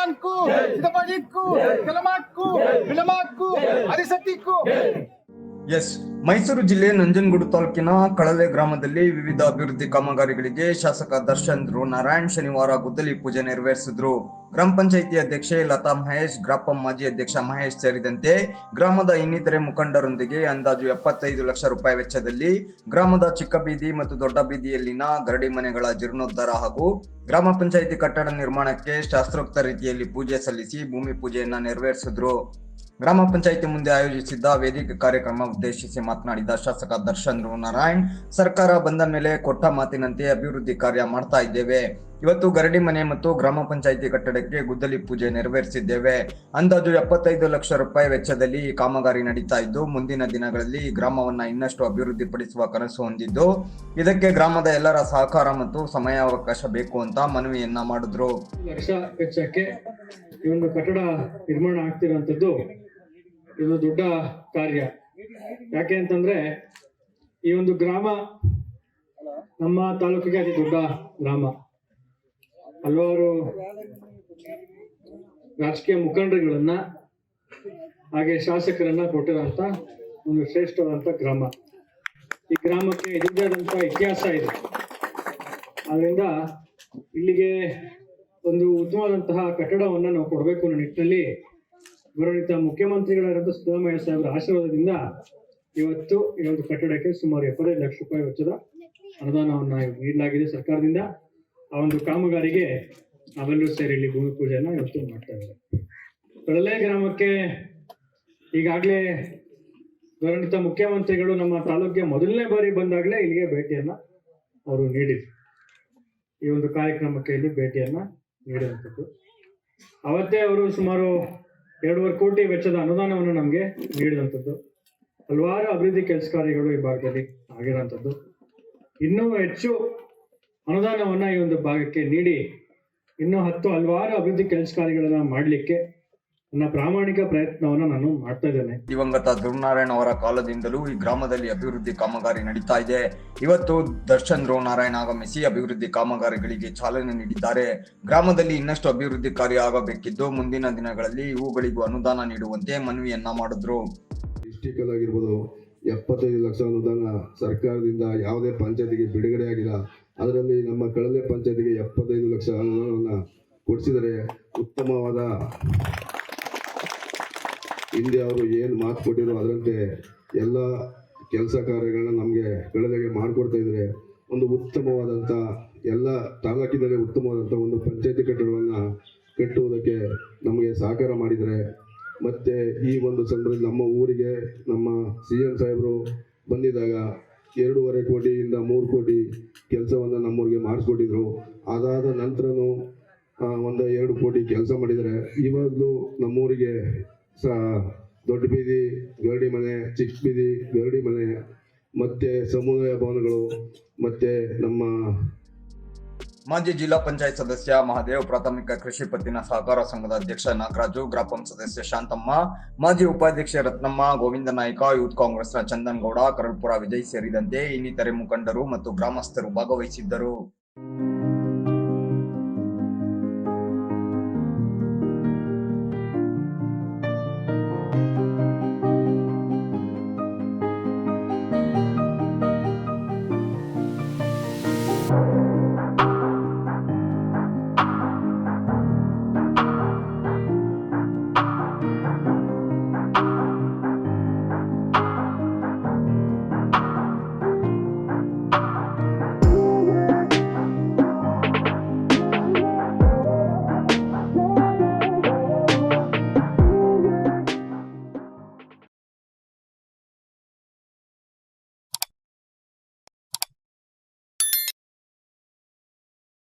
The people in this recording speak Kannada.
ಹನುಮಾನ್ಕು ಸಿದ್ದಪ್ಪಾಜಿತ್ಕು ಕೆಲಮಾಕ್ಕು ಬಿಳಮಾಕ್ಕು ಹರಿಸತ್ತಿಕ್ಕು ಎಸ್ ಮೈಸೂರು ಜಿಲ್ಲೆ ನಂಜನಗೂಡು ತಾಲೂಕಿನ ಕಳಲೆ ಗ್ರಾಮದಲ್ಲಿ ವಿವಿಧ ಅಭಿವೃದ್ಧಿ ಕಾಮಗಾರಿಗಳಿಗೆ ಶಾಸಕ ದರ್ಶನ್ ಧ್ರುವ ನಾರಾಯಣ್ ಶನಿವಾರ ಗುದ್ದಲಿ ಪೂಜೆ ನೆರವೇರಿಸಿದ್ರು. ಗ್ರಾಮ ಪಂಚಾಯಿತಿ ಅಧ್ಯಕ್ಷೆ ಲತಾ ಮಹೇಶ್, ಗ್ರಾಪಂ ಮಾಜಿ ಅಧ್ಯಕ್ಷ ಮಹೇಶ್ ಸೇರಿದಂತೆ ಗ್ರಾಮದ ಇನ್ನಿತರೆ ಮುಖಂಡರೊಂದಿಗೆ ಅಂದಾಜು ಎಪ್ಪತ್ತೈದು ಲಕ್ಷ ರೂಪಾಯಿ ವೆಚ್ಚದಲ್ಲಿ ಗ್ರಾಮದ ಚಿಕ್ಕ ಬೀದಿ ಮತ್ತು ದೊಡ್ಡ ಬೀದಿಯಲ್ಲಿನ ಗರಡಿ ಮನೆಗಳ ಜೀರ್ಣೋದ್ಧಾರ ಹಾಗೂ ಗ್ರಾಮ ಪಂಚಾಯಿತಿ ಕಟ್ಟಡ ನಿರ್ಮಾಣಕ್ಕೆ ಶಾಸ್ತ್ರೋಕ್ತ ರೀತಿಯಲ್ಲಿ ಪೂಜೆ ಸಲ್ಲಿಸಿ ಭೂಮಿ ಪೂಜೆಯನ್ನ ನೆರವೇರಿಸಿದ್ರು. ಗ್ರಾಮ ಪಂಚಾಯಿತಿ ಮುಂದೆ ಆಯೋಜಿಸಿದ್ದ ವೇದಿಕೆ ಕಾರ್ಯಕ್ರಮ ಉದ್ದೇಶಿಸಿ ಮಾತನಾಡಿದ ಶಾಸಕ ದರ್ಶನ್ ನಾರಾಯಣ್, ಸರ್ಕಾರ ಬಂದ ಮೇಲೆ ಕೊಟ್ಟ ಮಾತಿನಂತೆ ಅಭಿವೃದ್ಧಿ ಕಾರ್ಯ ಮಾಡ್ತಾ ಇದ್ದೇವೆ. ಇವತ್ತು ಗರಡಿ ಮನೆ ಮತ್ತು ಗ್ರಾಮ ಪಂಚಾಯಿತಿ ಕಟ್ಟಡಕ್ಕೆ ಗುದ್ದಲಿ ಪೂಜೆ ನೆರವೇರಿಸಿದ್ದೇವೆ. ಅಂದಾಜು ಎಪ್ಪತ್ತೈದು ಲಕ್ಷ ರೂಪಾಯಿ ವೆಚ್ಚದಲ್ಲಿ ಈ ಕಾಮಗಾರಿ ನಡೀತಾ ಇದ್ದು, ಮುಂದಿನ ದಿನಗಳಲ್ಲಿ ಈ ಗ್ರಾಮವನ್ನ ಇನ್ನಷ್ಟು ಅಭಿವೃದ್ಧಿಪಡಿಸುವ ಕನಸು ಹೊಂದಿದ್ದು, ಇದಕ್ಕೆ ಗ್ರಾಮದ ಎಲ್ಲರ ಸಹಕಾರ ಮತ್ತು ಸಮಯಾವಕಾಶ ಬೇಕು ಅಂತ ಮನವಿಯನ್ನ ಮಾಡಿದ್ರು. ವರ್ಷ ಈ ಒಂದು ಕಟ್ಟಡ ನಿರ್ಮಾಣ ಆಗ್ತಿರೋಂಥದ್ದು ಇದು ದೊಡ್ಡ ಕಾರ್ಯ. ಯಾಕೆ ಅಂತಂದ್ರೆ ಈ ಒಂದು ಗ್ರಾಮ ನಮ್ಮ ತಾಲೂಕಿಗೆ ಅತಿ ದೊಡ್ಡ ಗ್ರಾಮ. ಹಲವಾರು ರಾಜಕೀಯ ಮುಖಂಡರುಗಳನ್ನ ಹಾಗೆ ಶಾಸಕರನ್ನ ಕೊಟ್ಟಿರೋಂಥ ಒಂದು ಶ್ರೇಷ್ಠವಾದಂಥ ಗ್ರಾಮ. ಈ ಗ್ರಾಮಕ್ಕೆ ಇದ್ದಾದಂತ ಇತಿಹಾಸ ಇದೆ. ಆದ್ರಿಂದ ಇಲ್ಲಿಗೆ ಒಂದು ಉತ್ತಮವಾದಂತಹ ಕಟ್ಟಡವನ್ನ ನಾವು ಕೊಡಬೇಕು ಅನ್ನೋ ನಿಟ್ಟಿನಲ್ಲಿ ಗೌರವಿತ ಮುಖ್ಯಮಂತ್ರಿಗಳಾದಂಥ ಸಿದ್ದರಾಮಯ್ಯ ಸಾಹೇಬರ ಆಶೀರ್ವಾದದಿಂದ ಇವತ್ತು ಈ ಒಂದು ಕಟ್ಟಡಕ್ಕೆ ಸುಮಾರು ಎಪ್ಪತ್ತೈದು ಲಕ್ಷ ರೂಪಾಯಿ ವೆಚ್ಚದ ಅನುದಾನವನ್ನ ನೀಡಲಾಗಿದೆ ಸರ್ಕಾರದಿಂದ. ಆ ಒಂದು ಕಾಮಗಾರಿಗೆ ನಾವೆಲ್ಲರೂ ಸೇರಿ ಇಲ್ಲಿ ಭೂಮಿ ಪೂಜೆಯನ್ನು ಇವತ್ತು ಮಾಡ್ತಾ ಇದ್ದಾರೆ ಕಡಲೆ ಗ್ರಾಮಕ್ಕೆ ಈಗಾಗಲೇ ಗೌರವಿತ ಮುಖ್ಯಮಂತ್ರಿಗಳು ನಮ್ಮ ತಾಲೂಕಿಗೆ ಮೊದಲನೇ ಬಾರಿ ಬಂದಾಗಲೇ ಇಲ್ಲಿಗೆ ಭೇಟಿಯನ್ನು ಅವರು ನೀಡಿದ್ರು. ಈ ಒಂದು ಕಾರ್ಯಕ್ರಮಕ್ಕೆ ಇಲ್ಲಿ ಭೇಟಿಯನ್ನ ನೀಡುವಂಥದ್ದು ಅವತ್ತೇ ಅವರು ಸುಮಾರು ಎರಡೂವರೆ ಕೋಟಿ ವೆಚ್ಚದ ಅನುದಾನವನ್ನು ನಮಗೆ ನೀಡಿದಂಥದ್ದು. ಹಲವಾರು ಅಭಿವೃದ್ಧಿ ಕೆಲಸ ಕಾರ್ಯಗಳು ಈ ಭಾಗದಲ್ಲಿ ಆಗಿರೋಂಥದ್ದು ಇನ್ನೂ ಹೆಚ್ಚು ಅನುದಾನವನ್ನು ಈ ಒಂದು ಭಾಗಕ್ಕೆ ನೀಡಿ, ಇನ್ನೂ ಹತ್ತು ಹಲವಾರು ಅಭಿವೃದ್ಧಿ ಕೆಲಸ ಕಾರ್ಯಗಳನ್ನು ಮಾಡಲಿಕ್ಕೆ ನನ್ನ ಪ್ರಾಮಾಣಿಕ ಪ್ರಯತ್ನವನ್ನು ನಾನು ಮಾಡ್ತಾ ಇದ್ದೇನೆ. ದಿವಂಗತ ಧ್ರುವನಾರಾಯಣ ಅವರ ಕಾಲದಿಂದಲೂ ಈ ಗ್ರಾಮದಲ್ಲಿ ಅಭಿವೃದ್ಧಿ ಕಾಮಗಾರಿ ನಡೀತಾ ಇದೆ. ಇವತ್ತು ದರ್ಶನ್ ಧ್ರುವನಾರಾಯಣ ಆಗಮಿಸಿ ಅಭಿವೃದ್ಧಿ ಕಾಮಗಾರಿಗಳಿಗೆ ಚಾಲನೆ ನೀಡಿದ್ದಾರೆ. ಗ್ರಾಮದಲ್ಲಿ ಇನ್ನಷ್ಟು ಅಭಿವೃದ್ಧಿ ಕಾರ್ಯ ಆಗಬೇಕಿದ್ದು ಮುಂದಿನ ದಿನಗಳಲ್ಲಿ ಇವುಗಳಿಗೂ ಅನುದಾನ ನೀಡುವಂತೆ ಮನವಿಯನ್ನ ಮಾಡಿದ್ರು. ಡಿಸ್ಟಿಕ್ ಆಗಿರ್ಬೋದು ಎಪ್ಪತ್ತೈದು ಲಕ್ಷ ಅನುದಾನ ಸರ್ಕಾರದಿಂದ ಯಾವುದೇ ಪಂಚಾಯತಿಗೆ ಬಿಡುಗಡೆ ಆಗಿಲ್ಲ. ಅದರಲ್ಲಿ ನಮ್ಮ ಕಳಲೆ ಪಂಚಾಯತಿಗೆ ಎಪ್ಪತ್ತೈದು ಲಕ್ಷ ಅನುದಾನವನ್ನು ಕೊಡಿಸಿದರೆ ಉತ್ತಮವಾದ ಹಿಂದೆ ಅವರು ಏನು ಮಾತು ಕೊಟ್ಟಿರೋ ಅದರಂತೆ ಎಲ್ಲ ಕೆಲಸ ಕಾರ್ಯಗಳನ್ನ ನಮಗೆ ಬೆಳೆದಾಗೆ ಮಾಡಿಕೊಡ್ತಾ ಇದ್ರೆ ಒಂದು ಉತ್ತಮವಾದಂಥ ಎಲ್ಲ ತಾಲೂಕಿನಲ್ಲಿ ಉತ್ತಮವಾದಂಥ ಒಂದು ಪಂಚಾಯತಿ ಕಟ್ಟಡಗಳನ್ನು ಕಟ್ಟುವುದಕ್ಕೆ ನಮಗೆ ಸಹಕಾರ ಮಾಡಿದರೆ, ಮತ್ತೆ ಈ ಒಂದು ಸಂದರ್ಭದಲ್ಲಿ ನಮ್ಮ ಊರಿಗೆ ನಮ್ಮ ಸಿ ಎಂ ಸಾಹೇಬರು ಬಂದಿದ್ದಾಗ ಎರಡೂವರೆ ಕೋಟಿಯಿಂದ ಮೂರು ಕೋಟಿ ಕೆಲಸವನ್ನು ನಮ್ಮೂರಿಗೆ ಮಾಡಿಸ್ಕೊಟ್ಟಿದ್ರು. ಅದಾದ ನಂತರನೂ ಒಂದು ಎರಡು ಕೋಟಿ ಕೆಲಸ ಮಾಡಿದರೆ, ಇವಾಗಲೂ ನಮ್ಮೂರಿಗೆ ದೊಡ್ಡ ಬೀದಿ, ಗರಡಿ ಮನೆ, ಚಿಕ್ಕ ಬೀದಿ, ಗರಡಿ ಮನೆ, ಮತ್ತೆ ಸಮುದಾಯ ಭವನಗಳು, ಮತ್ತೆ ನಮ್ಮ ಮಾಜಿ ಜಿಲ್ಲಾ ಪಂಚಾಯತ್ ಸದಸ್ಯ ಮಹಾದೇವ್, ಪ್ರಾಥಮಿಕ ಕೃಷಿ ಪತ್ತಿನ ಸಹಕಾರ ಸಂಘದ ಅಧ್ಯಕ್ಷ ನಾಗರಾಜು, ಗ್ರಾಪಂ ಸದಸ್ಯ ಶಾಂತಮ್ಮ, ಮಾಜಿ ಉಪಾಧ್ಯಕ್ಷೆ ರತ್ನಮ್ಮ, ಗೋವಿಂದ ನಾಯ್ಕ, ಯೂತ್ ಕಾಂಗ್ರೆಸ್ನ ಚಂದನ್ ಗೌಡ ಕರಳ್ಪುರ ವಿಜಯ್ ಸೇರಿದಂತೆ ಇನ್ನಿತರೆ ಮುಖಂಡರು ಮತ್ತು ಗ್ರಾಮಸ್ಥರು ಭಾಗವಹಿಸಿದ್ದರು.